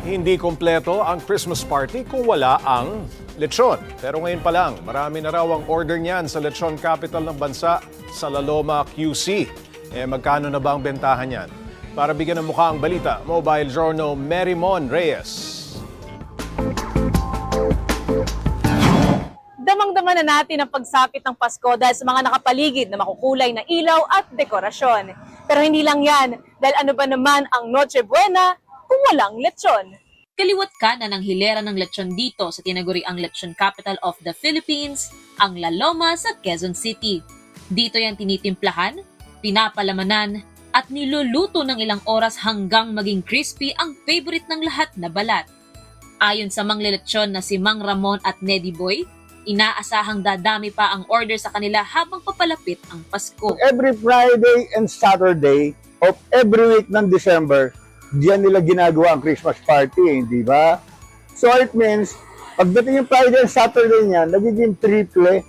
Hindi kompleto ang Christmas party kung wala ang lechon. Pero ngayon pa lang, marami na raw ang order niyan sa lechon capital ng bansa sa Laloma QC. Eh magkano na ba ang bentahan niyan? Para bigyan ng mukha ang balita, Mobile Journal Merimon Reyes. Damang-dama na natin ang pagsapit ng Pasko dahil sa mga nakapaligid na makukulay na ilaw at dekorasyon. Pero hindi lang yan, dahil ano ba naman ang Noche Buena kung walang lechon? Kaliwat kanan ng hilera ng lechon dito sa tinaguriang lechon capital of the Philippines, ang La Loma sa Quezon City. Dito yan tinitimplahan, pinapalamanan, at niluluto ng ilang oras hanggang maging crispy ang favorite ng lahat na balat. Ayon sa manglelechon na si Mang Ramon at Neddy Boy, inaasahang dadami pa ang order sa kanila habang papalapit ang Pasko. every Friday and Saturday of every week ng December, diyan nila ginagawa ang Christmas party, eh, di ba? So it means, pagdating yung Friday and Saturday niya, nagiging triple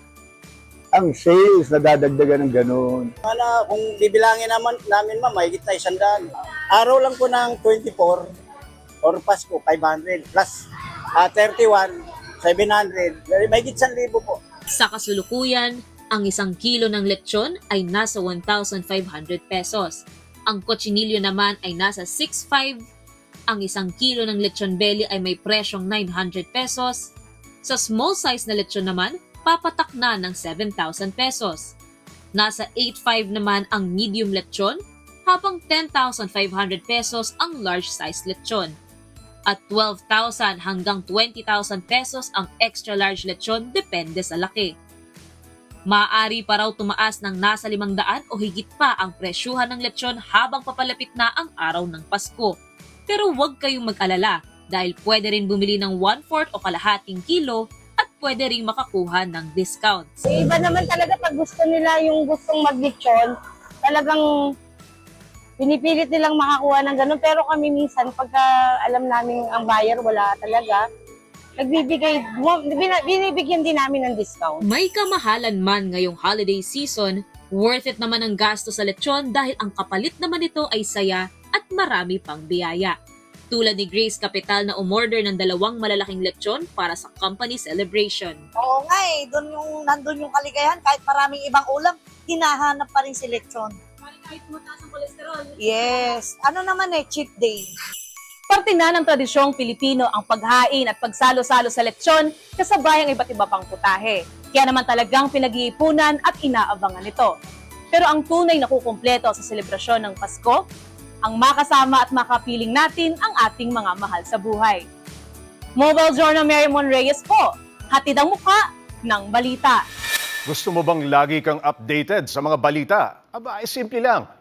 ang sales na dadagdagan ng ganun. Mana, kung bibilangin naman namin ma'am, may kita isang daan. Araw lang po ng 24 or Pasko, 500 plus ah, 31, 700. May isang libo po. Sa kasulukuyan, ang isang kilo ng lechon ay nasa 1,500 pesos. Ang kotsinilyo naman ay nasa 6,500. Ang isang kilo ng lechon belly ay may presyong 900 pesos. Sa small size na lechon naman, papatak na ng 7,000 pesos. Nasa 8,500 naman ang medium lechon, habang 10,500 pesos ang large size lechon at 12,000 hanggang 20,000 pesos ang extra large lechon depende sa laki. Maaari pa raw tumaas ng nasa 500 o higit pa ang presyuhan ng lechon habang papalapit na ang araw ng Pasko. Pero huwag kayong mag-alala dahil pwede rin bumili ng 1/4 o kalahating kilo at pwede rin makakuha ng discounts. Yung iba naman talaga pag gusto nila yung gustong mag-lechon, talagang pinipilit nilang makakuha ng ganun. Pero kami minsan, pagka alam namin ang buyer, wala talaga, nagbibigay, bin- binibigyan din namin ng discount. May kamahalan man ngayong holiday season, worth it naman ang gasto sa lechon dahil ang kapalit naman nito ay saya at marami pang biyaya. Tulad ni Grace Capital na umorder ng dalawang malalaking lechon para sa company celebration. Oo nga eh, doon yung, nandun yung kaligayahan, kahit maraming ibang ulam, hinahanap pa rin si lechon. Kahit mataas ang kolesterol. Yes. Ano naman eh, cheat day. Parte na ng tradisyong Pilipino ang paghain at pagsalo-salo sa lechon kasabay ang iba't iba pang putahe. Kaya naman talagang pinag-iipunan at inaabangan ito. Pero ang tunay na kukumpleto sa selebrasyon ng Pasko, ang makasama at makapiling natin ang ating mga mahal sa buhay. Mobile Journal Marymon Reyes po, hatid ang mukha ng balita. Gusto mo bang lagi kang updated sa mga balita? Aba, ay simple lang.